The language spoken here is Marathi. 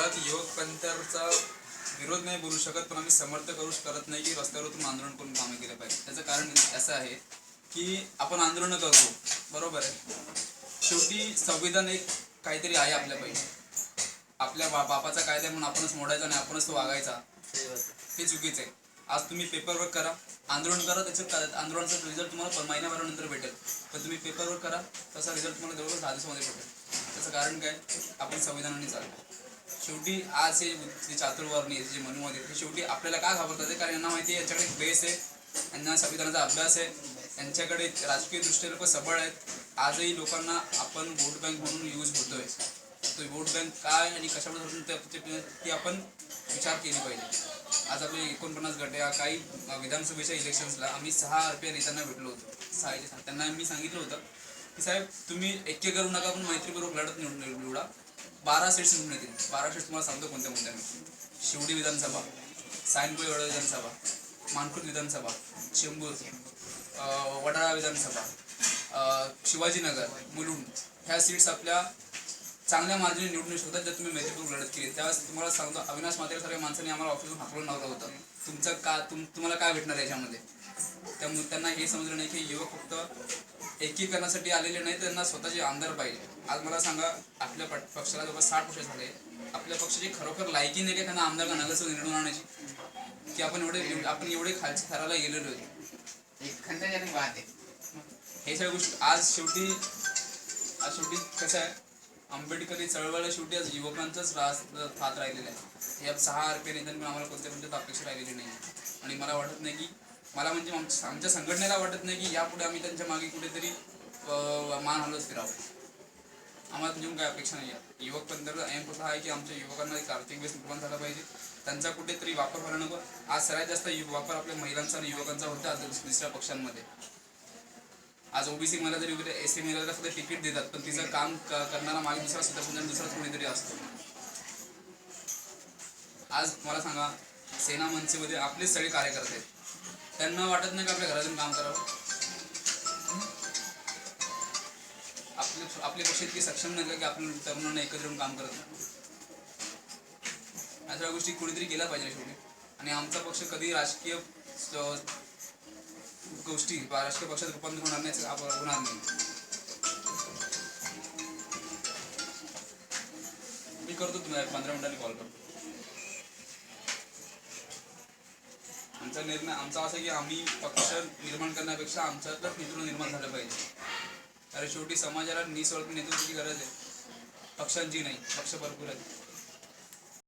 मुळात युवक पंथरचा विरोध नाही बोलू शकत पण आम्ही समर्थ करू करत नाही की रस्त्यावर उतरून आंदोलन करून कामं केलं पाहिजे. त्याचं कारण असं आहे की आपण आंदोलनं करतो बरोबर आहे? शेवटी संविधान एक काहीतरी आहे आपल्या पाहिजे आपल्या बा बापाचा कायदा म्हणून आपणच मोडायचा आणि आपणच तो वागायचा. हे चुकीचं आहे. आज तुम्ही पेपरवर्क करा. आंदोलन करा त्याचं आंदोलनाचा रिझल्ट तुम्हाला महिन्याभरानंतर भेटेल. पण तुम्ही पेपरवर्क करा तसा रिझल्ट तुम्हाला जवळपास दहा दिवसामध्ये भेटेल. त्याचं कारण काय? आपण संविधानाने चालतो शेवटी आज हे जे चातुर्वर्णी आहेत, जे मनुवाद आहेत शेवटी आपल्याला का घाबरतात कारण यांना माहिती आहे यांच्याकडे बेस आहे. यांना संविधानाचा अभ्यास आहे. यांच्याकडे राजकीय दृष्ट्या लोक सबळ आहेत. आजही लोकांना आपण वोट बँक म्हणून यूज होतोय. तो वोट बँक काय आणि कशामुळे ती आपण विचार केली पाहिजे. आज आपले एकोणपन्नास गट या काही विधानसभेच्या इलेक्शन्सला आम्ही सहा आर नेत्यांना भेटलो होतो. सहा त्यांना मी सांगितलं होतं की साहेब तुम्ही ऐक्य करू नका पण मैत्रीपूर्वक लढत निवडून निवडा. बारा सीट्स निवडून येतील. बारा सीट्स तुम्हाला सांगतो कोणत्या कोणत्या शिवडी विधानसभा सायनपुर वडा विधानसभा मानखुर्द विधानसभा चेंबूर वडाळा विधानसभा शिवाजीनगर मुलुंड. ह्या सीट्स आपल्या चांगल्या मार्जिने निवडून शकतात जर तुम्ही मैत्रीपूर्वक लढत केली. त्यावेळेस तुम्हाला सांगतो अविनाश मात्रे सारख्या माणसाने आम्हाला ऑफिसून हाकलून लावलं होतं. तुमचं का तुम तुम्हाला काय भेटणार याच्यामध्ये? त्यामुळे त्यांना हे समजलं नाही की युवक फक्त एकीकरणासाठी आलेले नाही त्यांना स्वतःचे आमदार पाहिजे. आज मला सांगा आपल्या पट- पक्षाला जवळ साठ वर्ष झाले. आपल्या पक्षाची खरोखर लायकी नाही का त्यांना आमदार का नगरसेवक निवडून आणायची? की आपण एवढे आपण एवढे खालच्या थराला गेलेलो आहे. हे सगळ्या गोष्टी आज शेवटी आज शेवटी कसं आहे? आंबेडकरी चळवळ शेवटी आज युवकांचाच रास राहिलेला आहे. या सहा आर पी नेत्यांनी पण आम्हाला कोणत्या कोणत्या अपेक्षा राहिलेली नाही आणि मला वाटत नाही की मला म्हणजे आमच्या संघटनेला वाटत नाही की यापुढे आम्ही त्यांच्या मागे कुठेतरी मान हलत फिरावं. आम्हाला तुमच्याकडून काय अपेक्षा नाही आहे युवक पंधरा एम कसा आहे की आमच्या युवकांना एक आर्थिक व्यस्त निर्माण झाला पाहिजे. त्यांचा कुठेतरी वापर व्हायला नको. आज सगळ्यात जास्त वापर आपल्या महिलांचा आणि युवकांचा होता आज दुसऱ्या पक्षांमध्ये. आज ओबीसी मला जरी एस सी महिला फक्त तिकीट देतात पण तिचं काम करणारा मागे दुसरा सुद्धा सुद्धा म्हणजे दुसरा कोणीतरी असतो. आज मला सांगा सेना मनसेमध्ये आपलेच सगळे कार्यकर्ते आहेत. त्यांना वाटत नाही का आपल्या घरातून काम करावं? आपले आपले पक्ष इतके सक्षम नाही का की आपण तरुणांना एकत्र येऊन काम करत नाही? अशा गोष्टी कुणीतरी केल्या पाहिजे शेवटी. आणि आमचा पक्ष कधी राजकीय गोष्टी राजकीय पक्षात रूपांतर होणार नाही आपण होणार नाही. मी करतो तुम्हाला पंधरा मिनिटांनी कॉल करतो. आमचा निर्णय आमचा असा की आम्ही पक्ष निर्माण करण्यापेक्षा आमच्यातलंच नेतृत्व निर्माण झालं पाहिजे. कारण शेवटी समाजाला निस्वार्थ नेतृत्वाची गरज आहे. पक्षांची नाही पक्ष भरपूर आहेत.